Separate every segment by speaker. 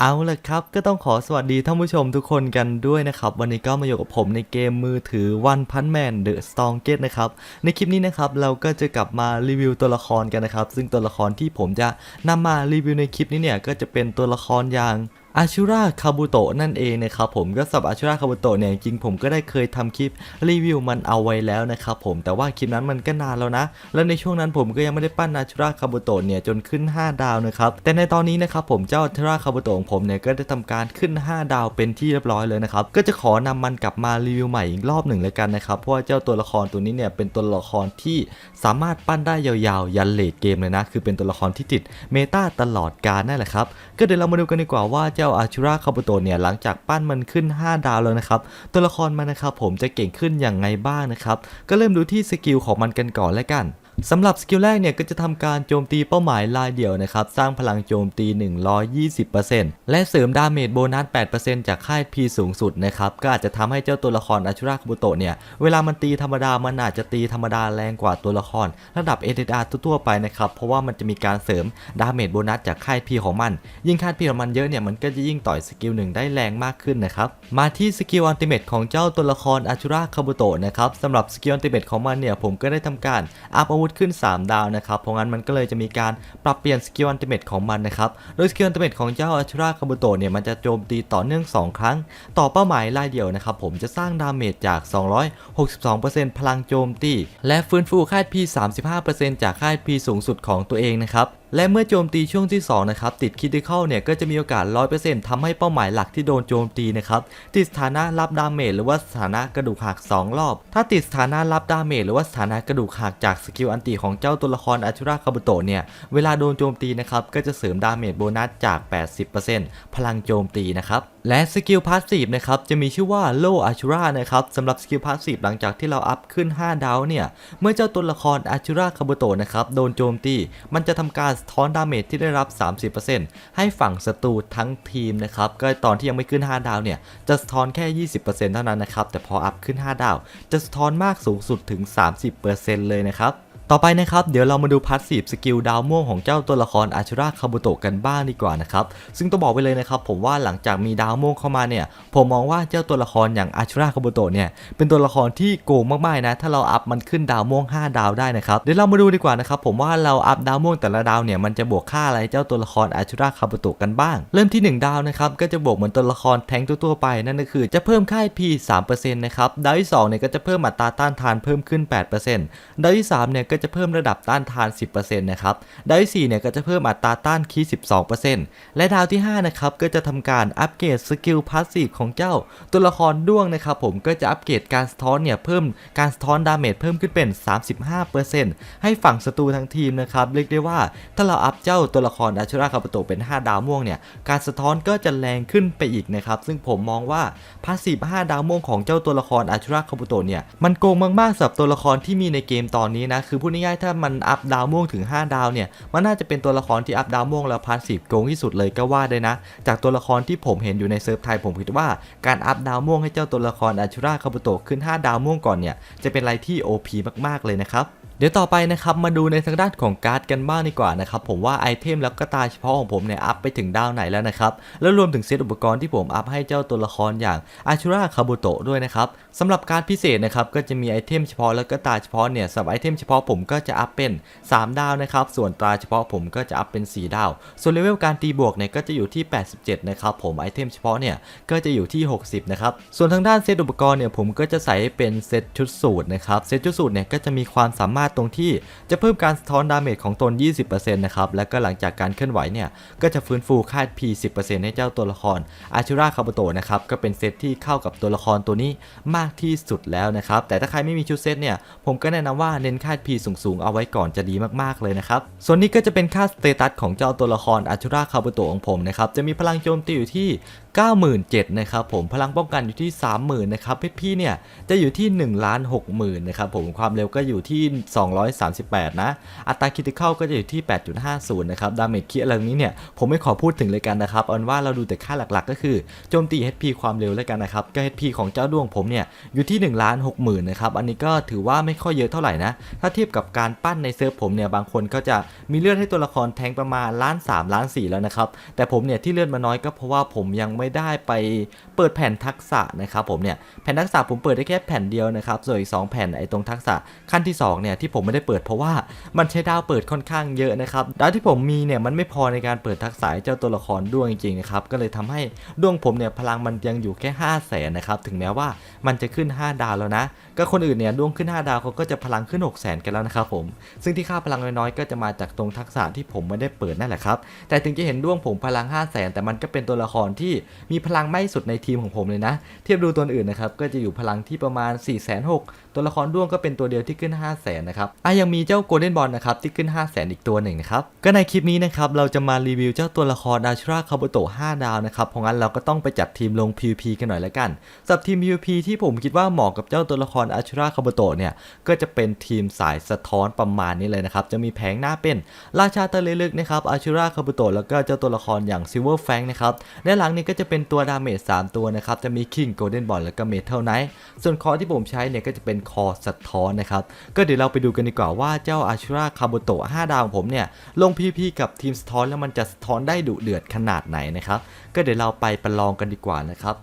Speaker 1: เอาละครับ ก็ต้องขอสวัสดีท่านผู้ชมทุกคนกันด้วยนะครับ วันนี้ก็มาอยู่กับผมในเกมมือถือวันพันแมนเดอะสตองเกตนะครับ ในคลิปนี้นะครับ เราก็จะกลับมารีวิวตัวละครกันนะครับ ซึ่งตัวละครที่ผมจะนำมารีวิวในคลิปนี้เนี่ย ก็จะเป็นตัวละครอย่าง อาชูราคาบุโตะนั่นเองนะครับผมก็สำหรับอาชูราคาบุโตะเนี่ยจริงผมก็ได้เคยทำคลิปรีวิวมันเอาไว้แล้วนะครับผมแต่ว่าคลิปนั้นมันก็นานแล้วนะ แล้วในช่วงนั้นผมก็ยังไม่ได้ปั้นอาชูราคาบุโตะเนี่ยจนขึ้น 5 ดาวนะครับแต่ในตอนนี้นะครับผมเจ้าอาชูราคาบุโตะของผมเนี่ยก็ได้ทำการขึ้น 5 ดาวเป็นที่เรียบร้อยเลยนะครับก็จะขอนำมันกลับมารีวิวใหม่อีกรอบหนึ่งเลยกันนะครับเพราะว่าเจ้าตัวละครตัวนี้เนี่ยเป็นตัวละครที่สามารถปั้นได้ยาวๆ ยันเลดเกมเลยนะคือเป็นตัวละครที่ติดเมตาตลอดกาลนั่นแหละครับก็เดี๋ยวเรามาดูกันดีกว่าว่าเจ้าอาชุราคาบุโตะเนี่ยหลังจากปั้นมันขึ้น 5 ดาวแล้วนะครับ ตัวละครมันนะครับผมจะเก่งขึ้นอย่างไงบ้างนะครับ ก็เริ่มดูที่สกิลของมันกันก่อนแล้วกัน สำหรับสกิลแรกเนี่ยก็จะทำการโจมตีเป้าหมายรายเดี่ยวนะครับ สร้างพลังโจมตี 120%และเสริมดาเมจโบนัส 8%จากค่าย P สูงสุดนะครับ ก็อาจจะทำให้เจ้าตัวละครอาชูราคาบุโตะเนี่ย เวลามันตีธรรมดา มันอาจจะตีธรรมดาแรงกว่าตัวละคร ระดับ SSR ทั่วๆไปนะครับ เพราะว่ามันจะมีการเสริมดาเมจโบนัสจากค่าย P ของมัน ยิ่งค่าย P ของมันเยอะเนี่ยมันก็จะยิ่งต่อยสกิลหนึ่งได้แรงมากขึ้นนะครับมาที่สกิลอัลติเมทของเจ้าตัวละครอาชูราคาบุโตะนะครับสำหรับสกิลอัลติเมทของมันเนี่ยผมก็ได้ทำการอัพอาวุธขึ้น 3 ดาวนะครับ เพราะงั้นมันก็เลยจะมีการปรับเปลี่ยนสกิลอัลติเมทของมันนะครับ โดยสกิลอัลติเมทของเจ้าอาชูราคาบุโตะเนี่ยมันจะโจมตีต่อเนื่อง 2 ครั้ง ต่อเป้าหมายรายเดียวนะครับ ผมจะสร้างดาเมจจาก 262%พลังโจมตี และฟื้นฟูค่าย P 35%จากค่าย P สูงสุดของตัวเองนะครับและเมื่อโจมตีช่วงที่2นะครับติดคิดิคอลเนี่ยก็จะมีโอกาส 100%ทำให้เป้าหมายหลักที่โดนโจมตีนะครับติดสถานะรับดาเมจหรือว่าสถานะกระดูกหัก 2 รอบ ถ้าติดสถานะรับดาเมจหรือว่าสถานะกระดูกหักจากสกิลอันติของเจ้าตัวละครอาชุราคาบุโตะเนี่ยเวลาโดนโจมตีนะครับก็จะเสริมดาเมจโบนัสจาก 80%พลังโจมตีนะครับ และสกิลพาสซีฟนะครับจะมีชื่อว่าโลอาชูรานะครับสำหรับสกิลพาสซีฟหลังจากที่เราอัพขึ้น 5 ดาวเนี่ยเมื่อเจ้าตัวละครอาชูราคาบุโตะนะครับโดนโจมตี มันจะทำการสะท้อนดาเมจที่ได้รับ 30%ให้ฝั่งศัตรูทั้งทีมนะครับก็ตอนที่ยังไม่ขึ้น 5 ดาวเนี่ยจะสะท้อนแค่ 20%เท่านั้นนะครับแต่พออัพขึ้น 5 ดาว จะสะท้อนมากสูงสุดถึง 30%เลยนะครับ ต่อไปนะครับ เดี๋ยวเรามาดูพาสซีฟสกิลดาวม่วงของเจ้าตัวละครอาชราคาบุโตะกันบ้างดีกว่านะครับ ซึ่งต้องบอกไว้เลยนะครับ ผมว่าหลังจากมีดาวม่วงเข้ามาเนี่ย ผมมองว่าเจ้าตัวละครอย่างอาชราคาบุโตะเนี่ย เป็นตัวละครที่โกงมากๆนะ ถ้าเราอัพมันขึ้นดาวม่วง 5 ดาวได้นะครับ เดี๋ยวเรามาดูดีกว่านะครับ ผมว่าเราอัพดาวม่วงแต่ละดาวเนี่ย มันจะบวกค่าอะไรเจ้าตัวละครอาชราคาบุโตะกันบ้าง เริ่มที่ 1 ดาวนะครับ ก็จะบวกเหมือนตัวละครแทงทั่วๆไป นั่นก็คือจะเพิ่มค่าย P 3%นะครับ ดาวที่2เนี่ยก็จะเพิ่มอัตราต้านทานเพิ่มขึ้น 8%ดาวที่3เนี่ยก็จะเพิ่มระดับต้านทาน 10%นะครับ ดาวที่4เนี่ยก็จะเพิ่มอัตราต้านคี12%และดาวที่5นะครับก็จะทำการอัปเกรดสกิลพาสซีฟของเจ้า ตัวละครด้วงนะครับผมก็จะอัปเกรดการสะท้อนเนี่ยเพิ่มการสะท้อนดาเมจเพิ่มขึ้นเป็น 35%ให้ฝั่งศัตรูทั้งทีมนะครับเรียกได้ว่าถ้าเราอัพเจ้าตัวละครอาชูราคาปโตเป็น 5 ดาวม่วงเนี่ยการสะท้อนก็จะแรงขึ้นไปอีกนะครับซึ่งผมมองว่าพาสซีฟ5ดาวม่วงของเจ้าตัวละครอาชูราคาปโตเนี่ยมันโกงมากๆสำหรับตัวละครที่มีในเกมตอนนี้นะคือพูดง่ายๆถ้ามันอัพดาวม่วงถึง 5 ดาวเนี่ยมันน่าจะเป็นตัวละครที่อัพดาวม่วงแล้วพาสซีฟโกงที่สุดเลยก็ว่าได้นะ จากตัวละครที่ผมเห็นอยู่ในเซิร์ฟไทยผมคิดว่าการอัพดาวม่วงให้เจ้าตัวละครอาชูราคาบุโตะขึ้น 5 ดาวม่วงก่อนเนี่ยจะเป็นอะไรที่ OP มากๆเลยนะครับ เดี๋ยวต่อไปนะครับมาดูในทางด้านของการ์ดกันบ้างดีกว่านะครับผมว่าไอเทมแล้วก็ตาเฉพาะของผมเนี่ยอัพไปถึงดาวไหนแล้วนะครับแล้วรวมถึงเซตอุปกรณ์ที่ผมอัพให้เจ้าตัวละครอย่างอาชูราคาบุโตะด้วยนะครับสำหรับการดพิเศษนะครับก็จะมีไอเทมเฉพาะแล้วก็ตาเฉพาะเนี่ยสำหรับไอเทมเฉพาะผมก็จะอัพเป็น 3 ดาวนะครับส่วนตาเฉพาะผมก็จะอัพเป็น 4 ดาว ส่วนเลเวลการตีบวกเนี่ยก็จะอยู่ที่ 87 นะครับผมไอเทมเฉพาะเนี่ยก็จะอยู่ที่ 60 นะครับส่วนทางด้านเซตอุปกรณ์เนี่ยผมก็จะใส่ให้เป็นเซตชุดสูตรนะครับเซตชุดสูตรเนี่ยก็จะมีความสามารถตรงที่จะเพิ่มการสะท้อนดาเมจของตน 20%นะครับ แล้วก็หลังจากการเคลื่อนไหวเนี่ย ก็จะฟื้นฟูค่า P 10%ให้เจ้าตัวละครอาชูราคาบโตนะครับ ก็เป็นเซตที่เข้ากับตัวละครตัวนี้มากที่สุดแล้วนะครับ แต่ถ้าใครไม่มีชุดเซตเนี่ย ผมก็แนะนำว่าเน้นค่า P สูงๆ เอาไว้ก่อนจะดีมากๆเลยนะครับ ส่วนนี้ก็จะเป็นค่าสเตตัสของเจ้าตัวละครอาชูราคาบโตของผมนะครับ จะมีพลังโจมตีอยู่ที่ 97,000นะครับผมพลังป้องกันอยู่ที่ 30,000นะครับเพชรพี่เนี่ยจะอยู่ที่1ล้าน60,000นะครับผมความเร็วก็อยู่ที่ 238 นะ อัตราคิติคอลก็จะอยู่ที่ 8.50นะครับดาเมจคิอะไรนี้เนี่ยผมไม่ขอพูดถึงเลยกันนะครับเอาว่าเราดูแต่ค่าหลักๆ ก็คือโจมตี HP ความเร็วแล้วกันนะครับก็ HP ของเจ้าดวงผมเนี่ยอยู่ที่1ล้าน6 0,000นะครับอันนี้ก็ถือว่าไม่ค่อยเยอะเท่าไหร่นะถ้าเทียบกับการปั้นในเซิร์ฟผมเนี่ยบางคนก็จะมีเลือดให้ตัวละครแทงประมาณล้าน3ล้าน4แล้วนะครับแต่ผมเนี่ยที่เลือดมาน้อยก็เพราะว่าผมยังไม่ได้ไป เปิดแผ่นทักษะนะครับผมเนี่ยแผ่นทักษะผมเปิดได้แค่แผ่นเดียวนะครับส่วนอีก2แผ่นไอ้ตรงทักษะขั้นที่2เนี่ยที่ผมไม่ได้เปิดเพราะว่ามันใช้ดาวเปิดค่อนข้างเยอะนะครับดาวที่ผมมีเนี่ยมันไม่พอในการเปิดทักษะให้เจ้าตัวละครด้วงจริงๆนะครับก็เลยทำให้ด้วงผมเนี่ยพลังมันยังอยู่แค่5 0 0แสนนะครับถึงแม้ว่ามันจะขึ้น 5 ดาวแล้วนะ ก็คนอื่นเนี่ยด้วงขึ้น 5 ดาวเขาก็จะพลังขึ้น 6 0แสนกันแล้วนะครับผมซึ่งที่ค่าพลังน้อยๆก็จะมาจากตรงทักษะที่ผมไม่ได้เปิดนั่นแหละครับแต่ถึงจะเห็นด้วงผมพลัง 5 0 0แสนแต่มันก็เป็นตัวละครที่มีพลังไม่สุดในทีมของผมเลยนะ เทียบดูตัวอื่นนะครับก็จะอยู่พลังที่ประมาณ 4 6 0 0 0ตัวละครด้วงก็เป็นตัวเดียวที่ขึ้น 5 0 0แสนนะครับอะยังมีเจ้าโกลเด้นบอลนะครับที่ขึ้น 5 0 0แสนอีกตัวหนึ่งนะครับก็ในคลิปนี้นะครับเราจะมารีวิวเจ้าตัวละครอาชราคาบุโตะ5ดาวนะครับเพราะงั้นเราก็ต้องไปจัดทีมลง PVP กันหน่อยละกันสำหรับทีม PVP ที่ผมคิดว่าเหมาะกับเจ้าตัวละครอาชราคาบุโตะเนี่ยก็จะเป็นทีมสายสะท้อนประมาณนี้เลยนะครับจะมีแผงหน้าเป็นราชาทะเลลึกนะครับอาชราคาบุโตะแล้วก็เจ้าตัวละครอย่างซิลเวอร์แฟงนะครับด้านหลังนี้ก็จะเป็นตัวดาเมจ3ตัวนะครับจะมีคิงโกลเด้นบอลแล้วก็เมทัลไนท์ส่วนคอที่ผมใช้เนี่ยก็จะเป็นคอสะท้อนนะครับ ก็เดี๋ยวเราไปดูกันดีกว่าว่าเจ้าอาชูราคาโบโตะ5ดาวของผมเนี่ยลงพีพีกับทีมสะท้อนแล้วมันจะสะท้อนได้ดุเดือดขนาดไหนนะครับ ก็เดี๋ยวเราไปประลองกันดีกว่านะครับ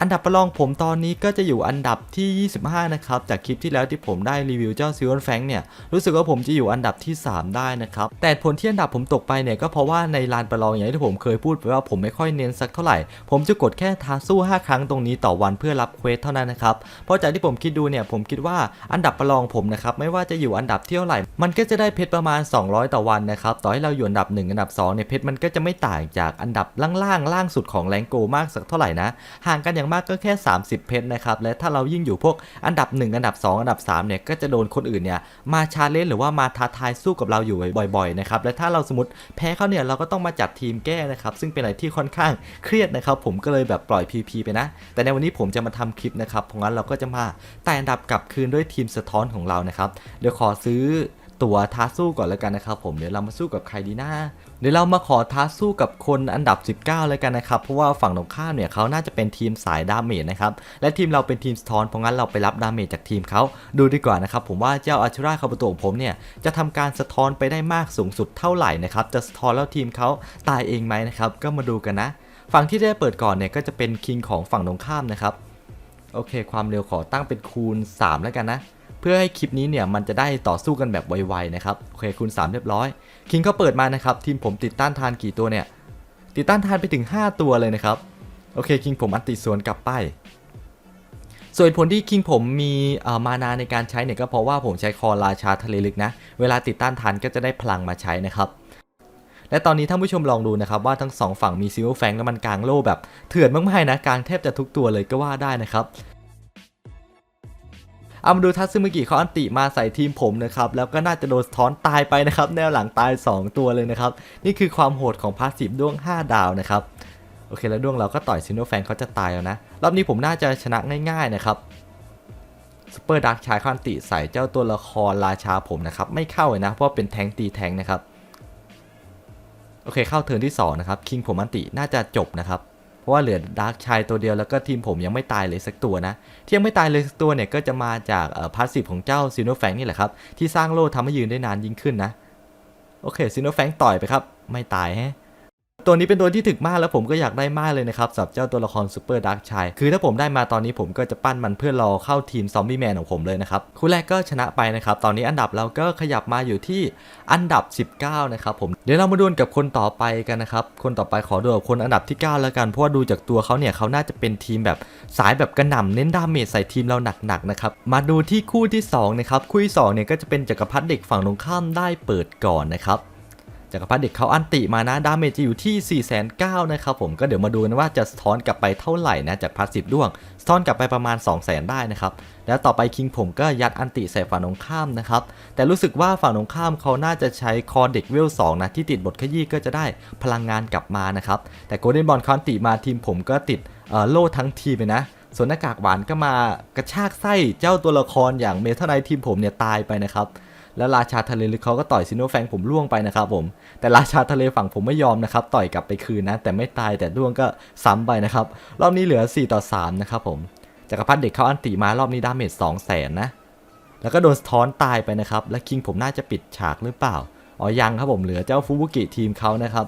Speaker 1: อันดับประลองผมตอนนี้ก็จะอยู่อันดับที่ 25 นะครับ จากคลิปที่แล้วที่ผมได้รีวิวเจ้าซิวอนแฟงเนี่ย รู้สึกว่าผมจะอยู่อันดับที่ 3 ได้นะครับ แต่ผลที่อันดับผมตกไปเนี่ย ก็เพราะว่าในลานประลองอย่างที่ผมเคยพูดไปว่าผมไม่ค่อยเน้นสักเท่าไหร่ ผมจะกดแค่ทาสู้ 5 ครั้งตรงนี้ต่อวันเพื่อรับเควสเท่านั้นนะครับ เพราะจากที่ผมคิดดูเนี่ยผมคิดว่าอันดับประลองผมนะครับไม่ว่าจะอยู่อันดับเท่าไหร่ มันก็จะได้เพชรประมาณ 200 ต่อวันนะครับต่อให้เราอยู่อันดับ 1 อันดับ2เนี่ยเพชรมันก็จะไม่ต่างจากอันดับล่างๆล่างสุดของแรงโกมากสักเท่าไหร่นะห่างกันอย่างมากก็แค่ 30 เพชรนะครับ และถ้าเรายิ่งอยู่พวกอันดับ 1 อันดับ 2 อันดับ3เนี่ยก็จะโดนคนอื่นเนี่ยมาชาเลนจ์หรือว่ามาท้าทายสู้กับเราอยู่บ่อยๆนะครับและถ้าเราสมมติแพ้เขาเนี่ยเราก็ต้องมาจัดทีมแก้นะครับซึ่งเป็นอะไรที่ค่อนข้างเครียดนะครับผมก็เลยแบบปล่อย PP ไปนะ แต่ในวันนี้ผมจะมาทำคลิปนะครับเพราะงั้นเราก็จะมาไต่อันดับกลับคืนด้วยทีมสะท้อนของเรานะครับเดี๋ยวขอซื้อ ตัวท้าสู้ก่อนแล้วกันนะครับผมเดี๋ยวเรามาสู้กับใครดีนะเดี๋ยวเรามาขอท้าสู้กับคนอันดับ 19 เลยกันนะครับเพราะว่าฝั่งตรงข้ามเนี่ยเขาน่าจะเป็นทีมสายดาเมจนะครับและทีมเราเป็นทีมสะท้อนเพราะงั้นเราไปรับดาเมจจากทีมเขาดูดีกว่านะครับผมว่าเจ้าอาชูราคาบุโตของผมเนี่ยจะทำการสะท้อนไปได้มากสูงสุดเท่าไหร่นะครับจะสะท้อนแล้วทีมเขาตายเองไหมนะครับก็มาดูกันนะ ฝั่งที่ได้เปิดก่อนเนี่ยก็จะเป็นคิงของฝั่งตรงข้ามนะครับโอเค ความเร็วขอตั้งเป็นคูณ 3 แล้วกันนะ เพื่อให้คลิปนี้เนี่ยมันจะได้ต่อสู้กันแบบไวๆนะครับโอเคคูณ3 เรียบร้อย คิงเขาเปิดมานะครับทีมผมติดต้านทานกี่ตัวเนี่ยติดต้านทานไปถึง 5 ตัวเลยนะครับโอเคคิงผมอันติสวนกลับไป ส่วนผลที่คิงผมมีมานาในการใช้เนี่ยก็เพราะว่าผมใช้คอราชาทะเลลึกนะ เวลาติดต้านทานก็จะได้พลังมาใช้นะครับและตอนนี้ท่านผู้ชมลองดูนะครับว่าทั้งสองฝั่งมีซิลแฟงและมันกลางโล่แบบเถื่อนมากๆนะกลางแทบจะทุกตัวเลยก็ว่าได้นะครับ เอามาดูทัตซึมิกิเขาอันติมาใส่ทีมผมนะครับแล้วก็น่าจะโดนท้อนตายไปนะครับแนวหลังตาย 2 ตัวเลยนะครับนี่คือความโหดของพาสซีฟด้วง 5 ดาวนะครับโอเคแล้วด้วงเราก็ต่อยซิโนแฟนเขาจะตายแล้วนะรอบนี้ผมน่าจะชนะง่ายๆนะครับซูเปอร์ดักชายเขาอันติใส่เจ้าตัวละครราชาผมนะครับไม่เข้าเลยนะเพราะเป็นแทงตีแทงนะครับโอเคเข้าเทิร์นที่2นะครับคิงผมอันติน่าจะจบนะครับ ราะว่าเหลือดาร์กชายตัวเดียวแล้วก็ทีมผมยังไม่ตายเลยสักตัวนะที่ยังไม่ตายเลยสักตัวเนี่ยก็จะมาจากพาสซีฟของเจ้าซิโนแฟงนี่แหละครับที่สร้างโล่ทำให้ยืนได้นานยิ่งขึ้นนะโอเคซิโนแฟงต่อยไปครับไม่ตายแฮะ ตัวนี้เป็นตัวที่ถึกมากแล้วผมก็อยากได้มากเลยนะครับสำหรับเจ้าตัวละครซูเปอร์ดาร์กชายคือถ้าผมได้มาตอนนี้ผมก็จะปั้นมันเพื่อรอเข้าทีมซอมบี้แมนของผมเลยนะครับคู่แรกก็ชนะไปนะครับ ตอนนี้อันดับเราก็ขยับมาอยู่ที่อันดับ 19 นะครับผมเดี๋ยวเรามาดวลกับคนต่อไปกันนะครับ คนต่อไปขอดูกับคนอันดับที่ 9 แล้วกัน เพราะว่าดูจากตัวเขาเนี่ยเขาน่าจะเป็นทีมแบบสายแบบกระหน่ำเน้นดาเมจใส่ทีมเราหนักๆนะครับมาดูที่คู่ที่สองนะครับคู่ที่สองเนี่ยก็จะเป็นจักรพรรดิเด็กฝั่งตรงข้ามได้เปิดก่อนนะครับ จักรพรรดิเด็กเขาอันติมานะดาเมจจะอยู่ที่ 4 9 0 0 0นะครับผมก็เดี๋ยวมาดูนะว่าจะสะท้อนกลับไปเท่าไหร่นะจากพาสซีฟด้วงสะท้อนกลับไปประมาณ 2 0 0 0 0 0ได้นะครับแล้วต่อไปคิงผมก็ยัดอันติใส่ฝั่งตรงข้ามนะครับแต่รู้สึกว่าฝั่งตรงข้ามเขาน่าจะใช้คอเด็กเวล2นะที่ติดบทขยี้ก็จะได้พลังงานกลับมานะครับแต่โกลเด้นบอลคอนติมาทีมผมก็ติดโล่ทั้งทีมเลยนะส่วนหน้ากากหวานก็มากระชากไส้เจ้าตัวละครอย่างเมทัลไนทีมผมเนี่ยตายไปนะครับ แล้วราชาทะเลลึกเขาก็ต่อยซิโนแฟงผมล่วงไปนะครับผม แต่ราชาทะเลฝั่งผมไม่ยอมนะครับ ต่อยกลับไปคืนนะ แต่ไม่ตายแต่ล่วงก็ซ้ำไปนะครับ รอบนี้เหลือ 4 ต่อ 3 นะครับผม จักรพรรดิเด็กเขาอันติมารอบนี้ดาเมจ2 0 0 0 0นะ แล้วก็โดนสะท้อนตายไปนะครับ และคิงผมน่าจะปิดฉากหรือเปล่า อ๋อยังครับผมเหลือเจ้าฟูบุกิทีมเขานะครับ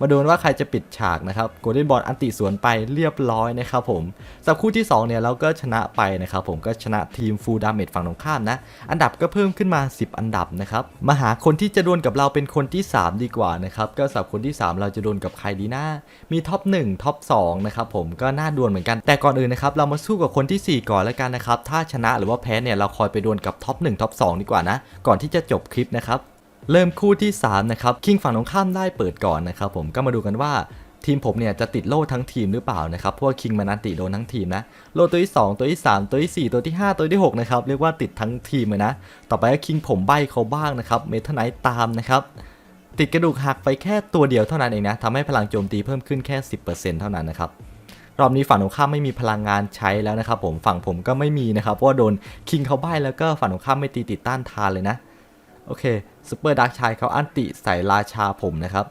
Speaker 1: มาดูกันว่าใครจะปิดฉากนะครับโกลเด้นบอลอันติสวนไปเรียบร้อยนะครับผมสับคู่ที่2เนี่ยเราก็ชนะไปนะครับผมก็ชนะทีมฟูลดาเมจฝั่งตรงข้ามนะ อันดับก็เพิ่มขึ้นมา 10 อันดับนะครับมาหาคนที่จะดวลกับเราเป็นคนที่ 3 ดีกว่านะครับก็สับคนที่ 3 เราจะดวลกับใครดีนะมีท็อป1ท็อป2นะครับผมก็น่าดวลเหมือนกันแต่ก่อนอื่นนะครับเรามาสู้กับคนที่ 4 ก่อนแล้วกันนะครับถ้าชนะหรือว่าแพ้เนี่ยเราคอยไปดวลกับท็อป1ท็อป2ดีกว่านะก่อนที่จะจบคลิปนะครับ เริ่มคู่ที่ 3 นะครับ คิงฝั่งตรงข้ามได้เปิดก่อนนะครับผมก็มาดูกันว่าทีมผมเนี่ยจะติดโล่ทั้งทีมหรือเปล่านะครับเพราะว่าคิงมันอันติโดนทั้งทีมนะ โล่ตัวที่ 2 ตัวที่ 3 ตัวที่ 4 ตัวที่ 5 ตัวที่ 6 นะครับ เรียกว่าติดทั้งทีมเลยนะ ต่อไปก็คิงผมใบเขาบ้างนะครับ เมทัลไนท์ตามนะครับ ติดกระดูกหักไปแค่ตัวเดียวเท่านั้นเองนะทำให้พลังโจมตีเพิ่มขึ้นแค่ 10%เท่านั้นนะครับ รอบนี้ฝั่งตรงข้ามไม่มีพลังงานใช้แล้วนะครับผม ฝั่งผมก็ไม่มีนะครับ เพราะว่าโดนคิงเขาใบแล้วก็ฝั่งตรงข้ามไม่ตีติดต้านทานเลยนะ โอเคซูเปอร์ดักชายเขาอันติใส่ราชาผมนะครับ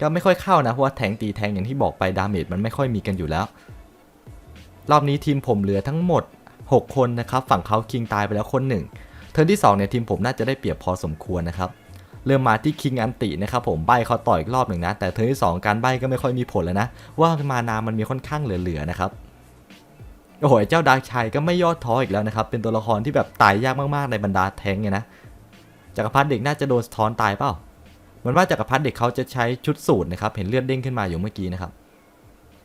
Speaker 1: ก็ไม่ค่อยเข้านะเพราะว่าแทงตีแทงอย่างที่บอกไปดาเมจมันไม่ค่อยมีกันอยู่แล้ว รอบนี้ทีมผมเหลือทั้งหมด 6 คนนะครับ ฝั่งเขาคิงตายไปแล้วคนหนึ่งเทิร์นที่2เนี่ยทีมผมน่าจะได้เปรียบพอสมควรนะครับเริ่มมาที่คิงอันตินะครับผมใบเขาต่อยอีกรอบหนึ่งนะ แต่เทิร์นที่ 2 การใบก็ไม่ค่อยมีผลแล้วนะ ว่ามานามันมีค่อนข้างเหลือๆนะครับโอ้โหเจ้าดาร์กชัยก็ไม่ย่อท้ออีกแล้วนะครับ เป็นตัวละครที่แบบตายยากมากๆในบรรดาแทงเนี่ยนะ จักรพรรดิเด็กน่าจะโดนสะท้อนตายเปล่าเหมือนว่าจักรพรรดิเด็กเขาจะใช้ชุดสูตรนะครับ เห็นเลือดเด้งขึ้นมาอยู่เมื่อกี้นะครับ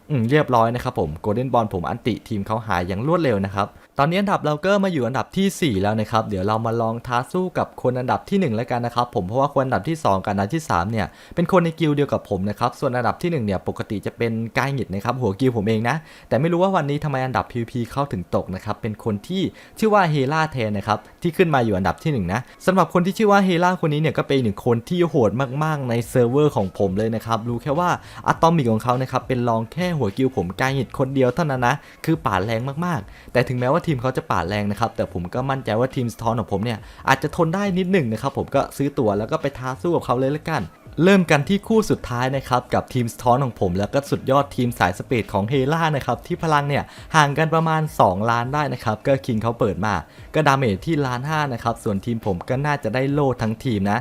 Speaker 1: อืมเรียบร้อยนะครับผมโกลเด้นบอลผมอันติทีมเขาหายอย่างรวดเร็วนะครับ ตอนนี้อันดับเราก็มาอยู่อันดับทีสี่ 4 แล้วนะครับ เดี๋ยวเรามาลองท้าสู้กับคนอันดับที่ 1 แล้วกันนะครับ ผมเพราะว่าคนอันดับที่ 2 กับอันดับที่ 3 เนี่ย เป็นคนในกิลด์เดียวกับผมนะครับ ส่วนอันดับที่ 1 เนี่ย ปกติจะเป็นกายหงิดนะครับ หัวกิลผมเองนะ แต่ไม่รู้ว่าวันนี้ทำไมอันดับ PVP เข้าถึงตกนะครับ เป็นคนที่ชื่อว่าเฮล่าแทนนะครับ ที่ขึ้นมาอยู่อันดับที่ 1 นะสำหรับคนที่ชื่อว่าเฮล่าคนนี้เนี่ยก็เป็นหนึ่งคนที่โหดมากๆ ในเซิร์ฟเวอร์ของผมเลยนะครับ รู้แค่ว่าอะตอมิกของเขานะครับเป็นรองแค่หัวกิลผมกายหงิดคนเดียวเท่านั้นนะคือป่าแรงมากๆ แต่ถึงแม้ว่าทีมเขาจะป่าดแรงนะครับ แต่ผมก็มั่นใจว่าทีมสตอนของผมเนี่ยอาจจะทนได้นิดหนึ่งนะครับ ผมก็ซื้อตั๋วแล้วก็ไปท้าสู้กับเขาเลยละกันเริ่มกันที่คู่สุดท้ายนะครับ กับทีมสตอนของผมแล้วก็สุดยอดทีมสายสเปดของเฮล่านะครับ ที่พลังเนี่ย ห่างกันประมาณ 2 ล้านได้นะครับ ก็คิงเขาเปิดมา ก็ดาเมจที่ล้านห้านะครับ ส่วนทีมผมก็น่าจะได้โล่ทั้งทีมนะ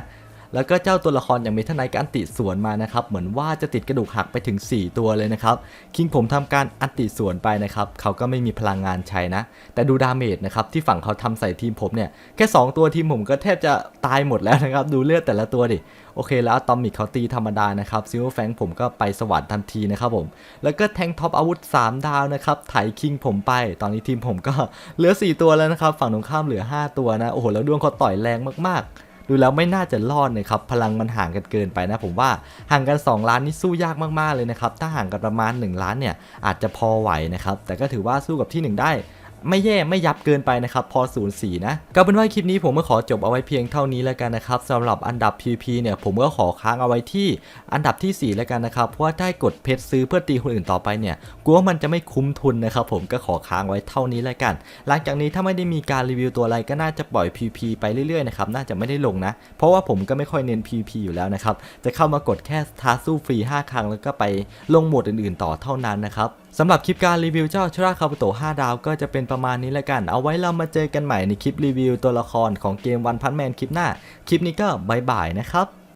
Speaker 1: แล้วก็เจ้าตัวละครอย่างเมทัลไนท์ก็อันติสวนมานะครับ เหมือนว่าจะติดกระดูกหักไปถึง 4 ตัวเลยนะครับ คิงผมทำการอันติสวนไปนะครับ เขาก็ไม่มีพลังงานใช้นะ แต่ดูดาเมจนะครับที่ฝั่งเขาทำใส่ทีมผมเนี่ย แค่ 2 ตัวทีมผมก็แทบจะตายหมดแล้วนะครับ ดูเลือดแต่ละตัวดิ โอเคแล้วตอมิกเขาตีธรรมดานะครับซิลแฟงผมก็ไปสวรรค์ทันทีนะครับผม แล้วก็แทงท็อปอาวุธ 3 ดาวนะครับไถคิงผมไป ตอนนี้ทีมผมก็เหลือ 4 ตัวแล้วนะครับ ฝั่งตรงข้ามเหลือ 5 ตัวนะ โอ้โหแล้วดวงเขาต่อยแรงมากๆ ดูแล้วไม่น่าจะรอดนะครับพลังมันห่างกันเกินไปนะ ผมว่าห่างกัน 2 ล้านนี่สู้ยากมากๆเลยนะครับถ้าห่างกันประมาณ 1 ล้านเนี่ยอาจจะพอไหวนะครับแต่ก็ถือว่าสู้กับที่ 1 ได้ ไม่แย่ไม่ยับเกินไปนะครับพอ0ูนย์สีนะก็เป็นว่าคลิปนี้ผมก็ขอจบเอาไว้เพียงเท่านี้แล้วกันนะครับสำหรับอันดับ PP เนี่ยผมก็ขอค้างเอาไว้ที่อันดับที่ 4 แล้วกันนะครับเพราะว่าได้กดเพชรซื้อเพื่อตีคนอื่นต่อไปเนี่ยกลัวมันจะไม่คุ้มทุนนะครับผมก็ขอค้างไว้เท่านี้แล้วกัน หลังจากนี้ถ้าไม่ได้มีการรีวิวตัวอะไรก็น่าจะปล่อย PP ไปเรื่อยๆนะครับน่าจะไม่ได้ลงนะ เพราะว่าผมก็ไม่ค่อยเน้น PP อยู่แล้วนะครับจะเข้ามากดแค่ท้าสู้ฟรี 5 ครั้งแล้วก็ไปลงโหมดอื่นๆ ต่อเท่านั้นนะครับ สำหรับคลิปการรีวิวเจ้าชราคาบุโต5ดาวก็จะเป็นประมาณนี้แล้วกัน เอาไว้เรามาเจอกันใหม่ในคลิปรีวิวตัวละครของเกมวันพันแมนคลิปหน้า คลิปนี้ก็บายบายนะครับ